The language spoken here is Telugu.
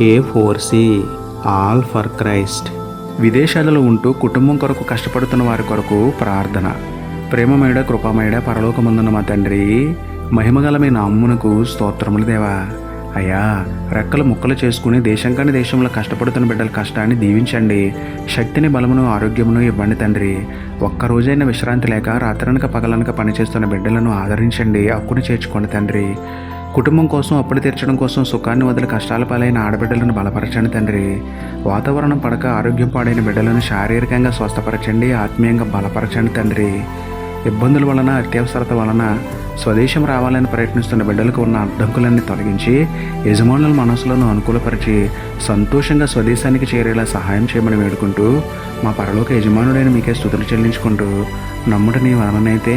A four C all for Christ విదేశాలలో ఉంటూ కుటుంబం కొరకు కష్టపడుతున్న వారి కొరకు ప్రార్థన. ప్రేమమేడ కృపామేడ పరలోకముందున్న మా తండ్రి మహిమగలమైన అమ్మునకు స్తోత్రములు దేవా. అయ్యా రెక్కలు ముక్కలు చేసుకుని దేశం కాని దేశంలో కష్టపడుతున్న బిడ్డల కష్టాన్ని దీవించండి. శక్తిని బలమును ఆరోగ్యమును ఇవ్వండి తండ్రి. ఒక్కరోజైన విశ్రాంతి లేక రాత్రనక పగలనక పనిచేస్తున్న బిడ్డలను ఆదరించండి హక్కును చేర్చుకోండి తండ్రి. కుటుంబం కోసం అప్పులు తీర్చడం కోసం సుఖాన్ని వదిలి కష్టాల పాలైన ఆడబిడ్డలను బలపరచండి తండ్రి. వాతావరణం పడక ఆరోగ్యం పాడైన బిడ్డలను శారీరకంగా స్వస్థపరచండి ఆత్మీయంగా బలపరచండి తండ్రి. ఇబ్బందుల వలన అత్యవసరత వలన స్వదేశం రావాలని ప్రయత్నిస్తున్న బిడ్డలకు ఉన్న అడ్డంకులన్నీ తొలగించి యజమానుల మనసులను అనుకూలపరిచి సంతోషంగా స్వదేశానికి చేరేలా సహాయం చేయమని వేడుకుంటూ మా పరలోక యజమానుడైన మీకే స్థుతులు చెల్లించుకుంటూ నమ్ముట నీ వలనైతే